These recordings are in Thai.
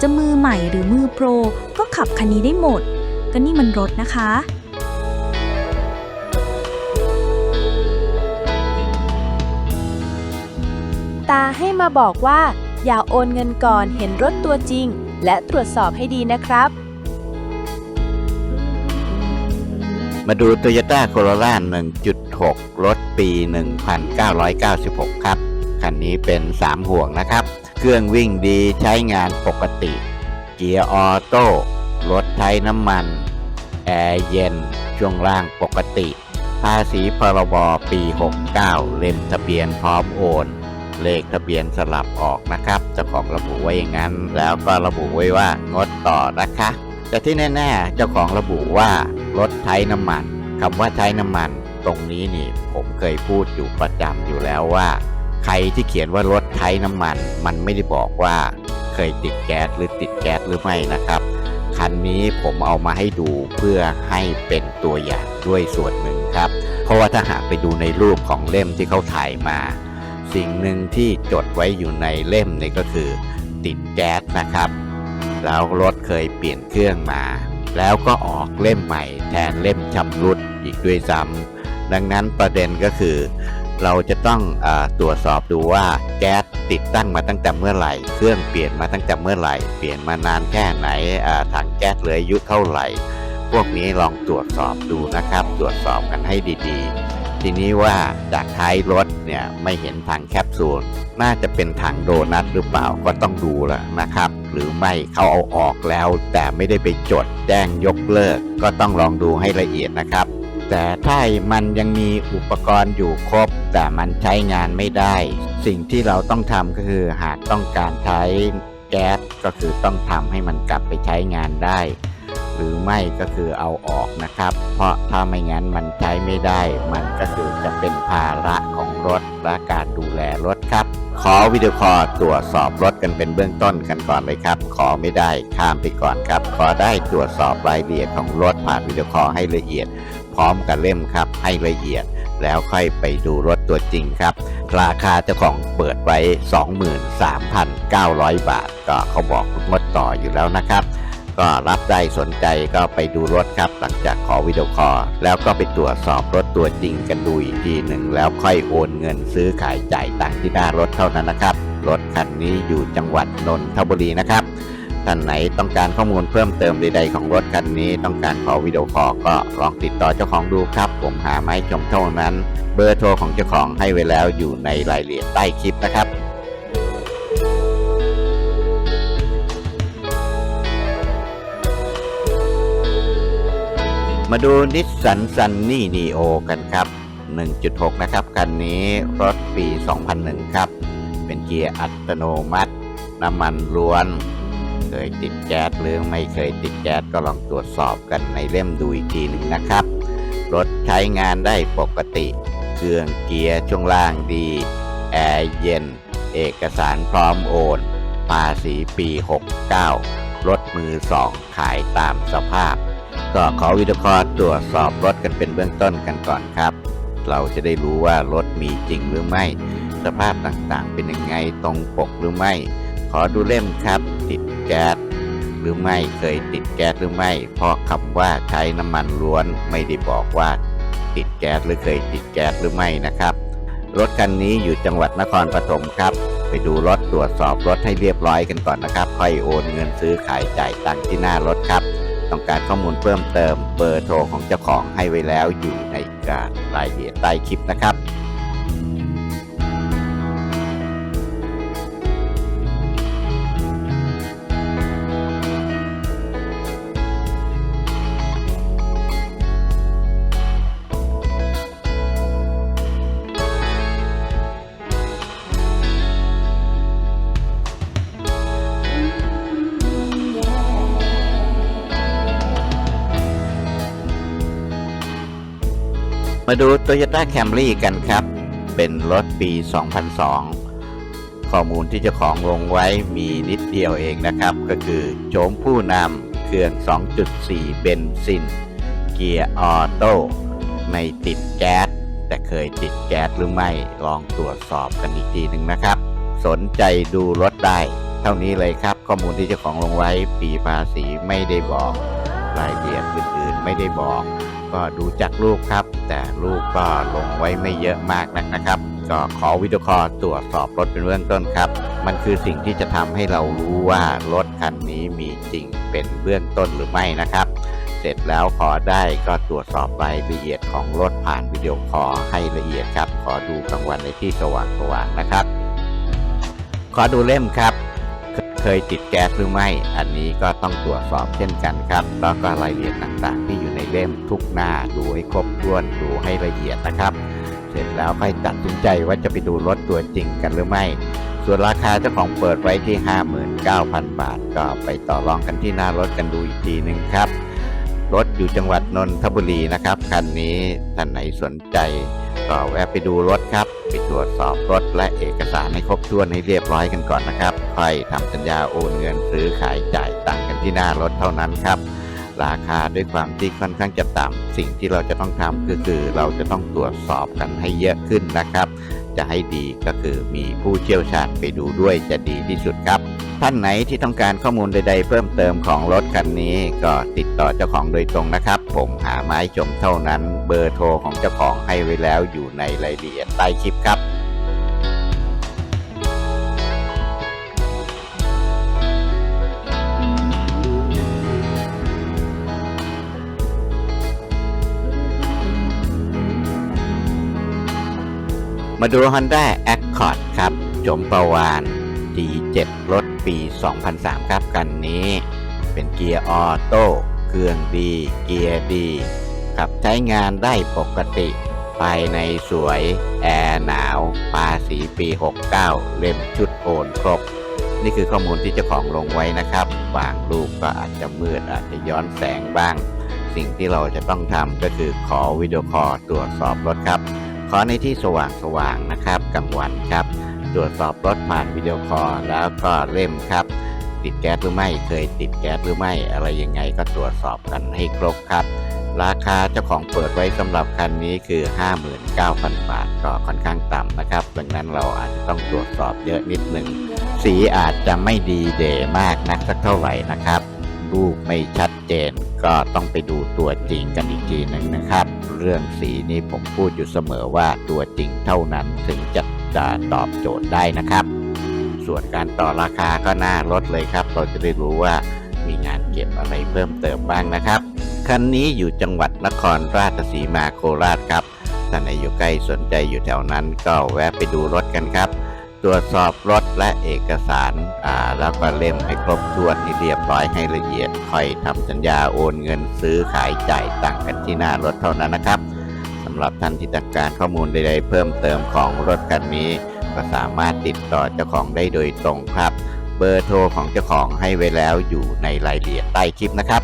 จะมือใหม่หรือมือโปร ก็ขับคันนี้ได้หมด ก็นี่มันรถนะคะ ตาให้มาบอกว่า อย่าโอนเงินก่อนเห็นรถตัวจริง และตรวจสอบให้ดีนะครับ มาดู Toyota Corolla 1.6 รถปี 1996 ครับ คันนี้เป็น 3 ห่วงนะครับ เครื่องวิ่งดีใช้งานปกติ เกียร์ออโต้รถใช้น้ำมัน แอร์เย็น ช่วงล่างปกติ ภาษีพรบปี 69 เล่มทะเบียนพร้อมโอน เลขทะเบียนสลับออกนะครับเจ้าของระบุไว้อย่างนั้น แล้วก็ระบุไว้ว่างดต่อนะคะ แต่ที่แน่ๆ เจ้าของระบุว่ารถใช้น้ำมันคำว่าใช้น้ำมัน ตรงนี้นี่ผมเคยพูดอยู่ประจำอยู่แล้วว่า ใครที่เขียนว่ารถใช้น้ำมัน มันไม่ได้บอกว่าเคยติดแก๊สหรือติดแก๊สหรือไม่นะครับ คันนี้ผมเอามาให้ดูเพื่อให้เป็นตัวอย่างด้วยส่วนหนึ่งครับ เพราะว่าถ้าหากไปดูในรูปของเล่มที่เขาถ่ายมา สิ่งหนึ่งที่จดไว้อยู่ในเล่มนี่ก็คือ ติดแก๊สนะครับ แล้วรถเคยเปลี่ยนเครื่องมา แล้วก็ออกเล่มใหม่แทนเล่มชำรุดอีกด้วยซ้ำดังนั้นประเด็นก็คือ เราจะต้องอตรวจสอบดูว่าแก๊สติดตั้งมาตั้งแต่เมื่อไหร่ เครื่องเปลี่ยนมาตั้งแต่เมื่อไหร่ เปลี่ยนมานานแค่ไหนถังแก๊สเหลืออายุเท่าไหร่ พวกนี้ลองตรวจสอบดูนะครับ ตรวจสอบกันให้ดีๆ ทีนี้ว่าจากท้ายรถเนี่ยไม่เห็นถังแคปซูล น่าจะเป็นถังโดนัทหรือเปล่าก็ต้องดูแล้วนะครับ หรือไม่เขาเอาออกแล้ว แต่ไม่ได้ไปจดแจ้งยกเลิก ก็ต้องลองดูให้ละเอียดนะครับ แต่ถ้ามันยังมีอุปกรณ์อยู่ครบ แต่มันใช้งานไม่ได้ สิ่งที่เราต้องทำก็คือหากต้องการใช้แก๊สก็คือต้องทำให้มันกลับไปใช้งานได้ หรือไม่ก็คือเอาออกนะครับ เพราะถ้าไม่งั้นมันใช้ไม่ได้ มันก็คือจะเป็นภาระของรถและการดูแลรถครับ ขอวิดีโอคอลตรวจสอบรถกันเป็นเบื้องต้นกันก่อนเลยครับ ขอไม่ได้ข้ามไปก่อนครับ ขอได้ตรวจสอบรายละเอียดของรถผ่านวิดีโอคอลให้ละเอียด ร้อมกับเล่มครับ ให้ละเอียดแล้วค่อยไปดูรถตัวจริงครับ ราคาเจ้าของเปิดไว้ 23,900 บาท ก็เขาบอกงดต่ออยู่แล้วนะครับ ก็รับได้สนใจก็ไปดูรถครับ หลังจากขอวิดีโอคอลแล้วก็ไปตรวจสอบรถตัวจริงกันดูอีกทีหนึ่งแล้วค่อยโอนเงินซื้อขายจ่ายตังที่หน้ารถเท่านั้นนะครับ รถคันนี้อยู่จังหวัดนนทบุรีนะครับ ท่านไหนต้องการข้อมูลเพิ่มเติมใด ๆ ของรถคันนี้ ต้องการขอวิดีโอคอลก็ลองติดต่อเจ้าของดูครับ ผมหาไม้ชมเท่านั้น เบอร์โทรของเจ้าของให้ไว้แล้วอยู่ในรายละเอียดใต้คลิปนะครับมาดูนิสสันซันนี่นีโอกันครับ 1.6 นะครับ คันนี้รถปี 2001 ครับ เป็นเกียร์อัตโนมัติ น้ำมันล้วน เคยติดแก๊สหรือไม่เคยติดแก๊สก็ลองตรวจสอบกันในเล่มดูอีกทีหนึ่งนะครับ รถใช้งานได้ปกติ เครื่องเกียร์ช่วงล่างดี แอร์เย็น เอกสารพร้อมโอน ภาษีปี 69 รถมือสองขายตามสภาพ ก็ขอวิดีโอคอตรวจสอบรถกันเป็นเบื้องต้นกันก่อนครับ เราจะได้รู้ว่ารถมีจริงหรือไม่ สภาพต่างๆ เป็นยังไงตรงปกหรือไม่ ขอดูเล่มครับ ติดแก๊สหรือไม่เคยติดแก๊สหรือไม่ เพราะคำว่าใช้น้ำมันล้วนไม่ได้บอกว่าติดแก๊สหรือเคยติดแก๊สหรือไม่นะครับ รถคันนี้อยู่จังหวัดนครปฐมครับ ไปดูรถตรวจสอบรถให้เรียบร้อยกันก่อนนะครับ ค่อยโอนเงินซื้อขายจ่ายตังค์ที่หน้ารถครับ ต้องการข้อมูลเพิ่มเติมเบอร์โทรของเจ้าของให้ไว้แล้วอยู่ในการรายละเอียดใต้คลิปนะครับ มาดู Toyota Camry กันครับ เป็นรถปี 2002 ข้อมูลที่เจ้าของลงไว้มีนิดเดียวเองนะครับ ก็คือโฉมผู้นำเครื่อง 2.4 เบนซิน เกียร์ออโต้ไม่ติดแก๊ส แต่เคยติดแก๊สหรือไม่ลองตรวจสอบกันอีกทีหนึ่งนะครับ สนใจดูรถได้ เท่านี้เลยครับ ข้อมูลที่เจ้าของลงไว้ปีภาษีไม่ได้บอก รายละเอียดอื่นๆไม่ได้บอก ก็ดูจากรูปครับ แต่รูปก็ลงไว้ไม่เยอะมากนักนะครับ ก็ขอวิดีโอคอลตรวจสอบรถเป็นเบื้องต้นครับ มันคือสิ่งที่จะทำให้เรารู้ว่ารถคันนี้มีจริงเป็นเบื้องต้นหรือไม่นะครับ เสร็จแล้วขอได้ก็ตรวจสอบรายละเอียดของรถผ่านวิดีโอคอลให้ละเอียดครับ ขอดูกลางวันในที่สว่างๆนะครับ ขอดูเล่มครับ เคยติดแก๊สหรือไม่ อันนี้ก็ต้องตรวจสอบเช่นกันครับ แล้วก็รายละเอียดต่างๆ ที่อยู่ในเล่มทุกหน้าดูให้ครบถ้วนดูให้ละเอียดนะครับ เสร็จแล้วค่อยตัดสินใจว่าจะไปดูรถตัวจริงกันหรือไม่ ส่วนราคาเจ้าของเปิดไว้ที่ 59,000 บาท ก็ไปต่อรองกันที่หน้ารถกันดูอีกทีหนึ่งครับ รถอยู่จังหวัดนนทบุรีนะครับคันนี้ท่านไหนสนใจก็แวะไปดูรถครับ ไปตรวจสอบรถและเอกสารให้ครบถ้วนให้เรียบร้อยกันก่อนนะครับค่อยทำสัญญาโอนเงินซื้อขายจ่ายตังค์กันที่หน้ารถเท่านั้นครับ ราคาด้วยความที่ค่อนข้างจะต่ำสิ่งที่เราจะต้องทำก็คือเราจะต้องตรวจสอบกันให้เยอะขึ้นนะครับ จะให้ดีก็คือมีผู้เชี่ยวชาญไปดูด้วยจะดีที่สุดครับท่านไหนที่ต้องการข้อมูลใด ๆ เพิ่มเติมของรถคันนี้ ก็ติดต่อเจ้าของโดยตรงนะครับ ผมหาไม้ชมเท่านั้น เบอร์โทรของเจ้าของให้ไว้แล้วอยู่ในรายละเอียดใต้คลิปครับมาดู Honda Accord ครับ จมประวาน D7 รถปี 2003 ครับ กันนี้ เป็นเกียร์ออโต้ เครื่องดี เกียร์ดีขับใช้งานได้ปกติ ภายในสวย แอร์หนาว ภาษีปี 69 เล่มชุดโอนครบ นี่คือข้อมูลที่เจ้าของลงไว้นะครับ บางรูปก็อาจจะมืดอาจจะย้อนแสงบ้าง สิ่งที่เราจะต้องทำก็คือขอวิดีโอคอลตรวจสอบรถครับ ขอในที่สว่างสว่างๆนะครับกลางวันครับ ตรวจสอบรถผ่านวิดีโอคอลแล้วก็เล่มครับ ติดแก๊สหรือไม่ เคยติดแก๊สหรือไม่ อะไรยังไงก็ตรวจสอบกันให้ครบครับ ราคาเจ้าของเปิดไว้สำหรับคันนี้คือ 59,000 บาทก็ค่อนข้างต่ำนะครับ ดังนั้นเราอาจจะต้องตรวจสอบเยอะนิดหนึ่ง สีอาจจะไม่ดีเด่มากนักสักเท่าไหร่นะครับรูปไม่ชัดเจนก็ต้องไปดูตัวจริงกันอีกทีหนึ่งนะครับ เรื่องสีนี้ผมพูดอยู่เสมอว่าตัวจริงเท่านั้นถึงจะจะตอบโจทย์ได้นะครับ ส่วนการต่อราคาก็น่าลดเลยครับ เราจะได้รู้ว่ามีงานเก็บอะไรเพิ่มเติมบ้างนะครับคันนี้อยู่จังหวัดนครราชสีมาโคราชครับท่านไหนอยู่ใกล้สนใจอยู่แถวนั้นก็แวะไปดูรถกันครับ ตรวจสอบรถและเอกสารอ่าแล้วก็เล่มให้ครบถ้วนให้เรียบร้อยให้ละเอียดค่อยทำสัญญาโอนเงินซื้อขายจ่ายตังกันที่หน้ารถเท่านั้นนะครับสำหรับท่านที่ต้องการข้อมูลใดๆเพิ่มเติมของรถคันนี้ ก็สามารถติดต่อเจ้าของได้โดยตรงครับ เบอร์โทรของเจ้าของให้ไว้แล้วอยู่ในรายละเอียดใต้คลิปนะครับ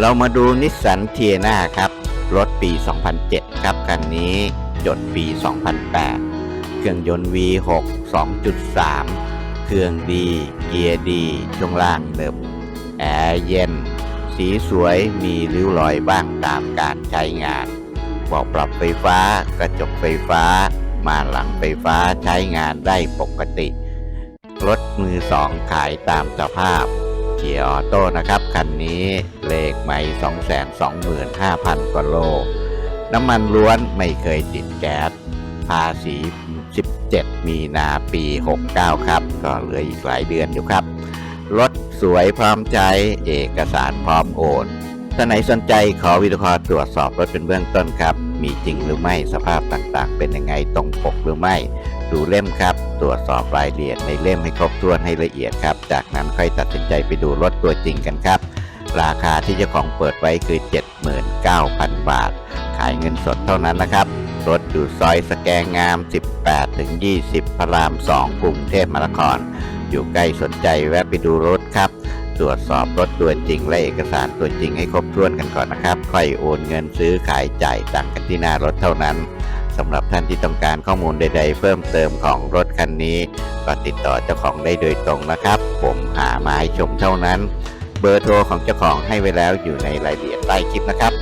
เรามาดูนิสสันเทียนาครับ รถปี 2007 ครับ คันนี้จดปี 2008 เครื่องยนต์ V6 2.3 เครื่องดี เกียร์ดี ช่วงล่างเนิบแอร์เย็น สีสวยมีริ้วรอยบ้างตามการใช้งานเบอกปรับไฟฟ้ากระจกไฟฟ้า มาหลังไฟฟ้าใช้งานได้ปกติ รถมือสองขายตามสภาพเกียร์ออโต้นะครับ คันนี้เลขใหม่225,000กว่าโล น้ำมันล้วนไม่เคยติดแก๊สภาษี 17 มีนาปี 69 ครับ ก็เหลืออีกหลายเดือนอยู่ครับ สวยพร้อมใช้เอกสารพร้อมโอนท่านไหนสนใจขอวิดีโอคอลตรวจสอบรถเป็นเบื้องต้นครับ มีจริงหรือไม่สภาพต่างๆ เป็นยังไงตรงปกหรือไม่ ดูเล่มครับ ตรวจสอบรายละเอียดในเล่มให้ครบถ้วนให้ละเอียดครับ จากนั้นค่อยตัดสินใจไปดูรถตัวจริงกันครับ ราคาที่เจ้าของเปิดไว้คือ 79,000 บาท ขายเงินสดเท่านั้นนะครับ รถอยู่ซอยสแกงงาม 18-20 พระราม 2 กรุงเทพมหานคร อยู่ใกล้สนใจแวะไปดูรถครับ ตรวจสอบรถตัวจริง และเอกสารตัวจริงให้ครบถ้วนกันก่อนนะครับ ค่อยโอนเงินซื้อขายจ่ายตังกันที่หน้ารถเท่านั้นสำหรับท่านที่ต้องการข้อมูลใด ๆ เพิ่มเติมของรถคันนี้ ก็ติดต่อเจ้าของได้โดยตรงนะครับ ผมหามาให้ชมเท่านั้น เบอร์โทรของเจ้าของให้ไว้แล้วอยู่ในรายละเอียดใต้คลิปนะครับ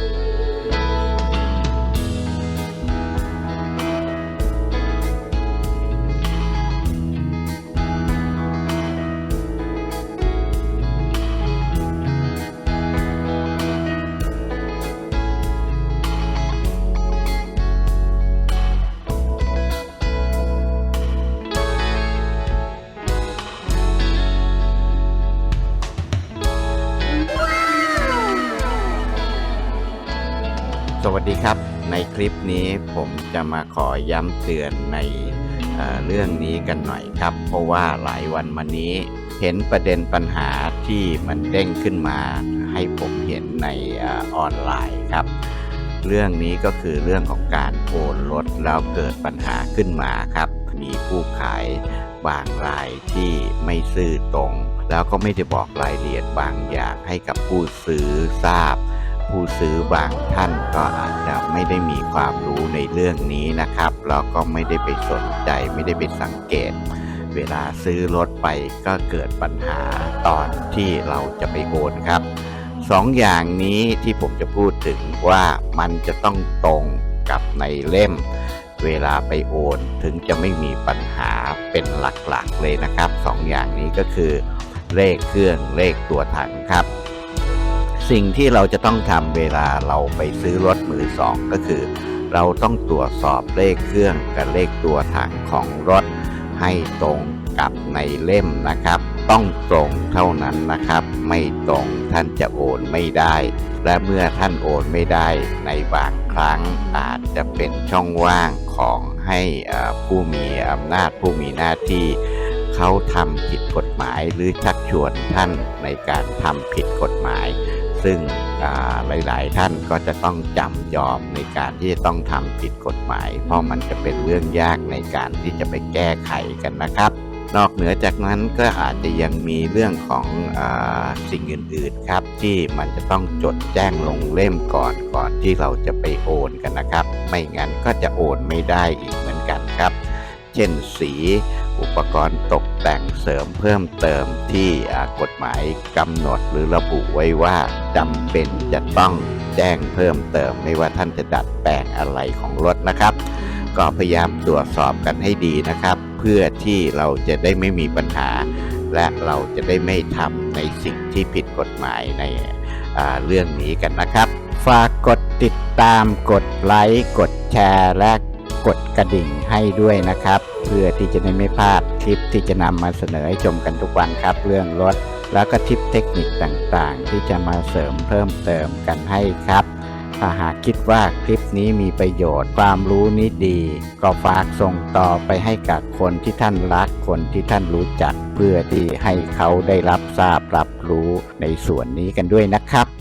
วัสดีครับ ในคลิปนี้ผมจะมาขอย้ำเตือนในเเรื่องนี้กันหน่อยครับ เพราะว่าหลายวันมานี้เห็นประเด็นปัญหาที่มันเด้งขึ้นมา ให้ผมเห็นในออออนไลน์ครับ เรื่องนี้ก็คือเรื่องของการโอนรถแล้วเกิดปัญหาขึ้นมาครับ มีผู้ขายบางรายที่ไม่ซื่อตรง แล้วก็ไม่ได้บอกรายละเอียดบางอย่างให้กับผู้ซื้อทราบ ผู้ซื้อบางท่านก็อาจจะไม่ได้มีความรู้ในเรื่องนี้นะครับแล้วก็ไม่ได้ไปสนใจไม่ได้ไปสังเกต เวลาซื้อรถไปก็เกิดปัญหาตอนที่เราจะไปโอนครับสองอย่างนี้ที่ผมจะพูดถึงว่ามันจะต้องตรงกับในเล่ม เวลาไปโอนถึงจะไม่มีปัญหาเป็นหลักๆเลยนะครับสองอย่างนี้ก็คือเลขเครื่องเลขตัวถังครับ สิ่งที่เราจะต้องทำเวลาเราไปซื้อรถมือสองก็คือ เราต้องตรวจสอบเลขเครื่องกับเลขตัวถังของรถ ให้ตรงกับในเล่มนะครับ ต้องตรงเท่านั้นนะครับ ไม่ตรงท่านจะโอนไม่ได้ และเมื่อท่านโอนไม่ได้ในบางครั้งอาจจะเป็นช่องว่างของให้ผู้มีอำนาจผู้มีหน้าที่เขาทำผิดกฎหมายหรือชักชวนท่านในการทำผิดกฎหมาย ซึ่งอ่าหลาย ๆ ท่านก็จะต้องจำยอมในการที่จะต้องทำผิดกฎหมาย เพราะมันจะเป็นเรื่องยากในการที่จะไปแก้ไขกันนะครับ นอกเหนือจากนั้นก็อาจจะยังมีเรื่องของอสิ่งอื่น ๆ ครับ ที่มันจะต้องจดแจ้งลงเล่มก่อนก่อนที่เราจะไปโอนกันนะครับ ไม่งั้นก็จะโอนไม่ได้อีกเหมือนกันครับ เช่นสี อุปกรณ์ตกแต่งเสริมเพิ่มเติมที่กฎหมายกำหนดหรือระบุไว้ว่าจำเป็นจะต้องแจ้งเพิ่มเติม ไม่ว่าท่านจะดัดแปลงอะไรของรถนะครับ ก็พยายามตรวจสอบกันให้ดีนะครับ เพื่อที่เราจะได้ไม่มีปัญหา และเราจะได้ไม่ทำในสิ่งที่ผิดกฎหมายในเรื่องนี้กันนะครับ ฝากกดติดตามกดไลค์กดแชร์และกดกระดิ่งให้ด้วยนะครับ เพื่อที่จะได้ไม่พลาดคลิปที่จะนำมาเสนอให้ชมกันทุกวันครับ เรื่องรถ แล้วก็ทิปเทคนิคต่างๆ ที่จะมาเสริมเพิ่มเติมกันให้ครับ ถ้าหากคิดว่าคลิปนี้มีประโยชน์ความรู้นี้ดี ก็ฝากส่งต่อไปให้กับคนที่ท่านรักคนที่ท่านรู้จัก เพื่อที่ให้เขาได้รับทราบรับรู้ในส่วนนี้กันด้วยนะครับ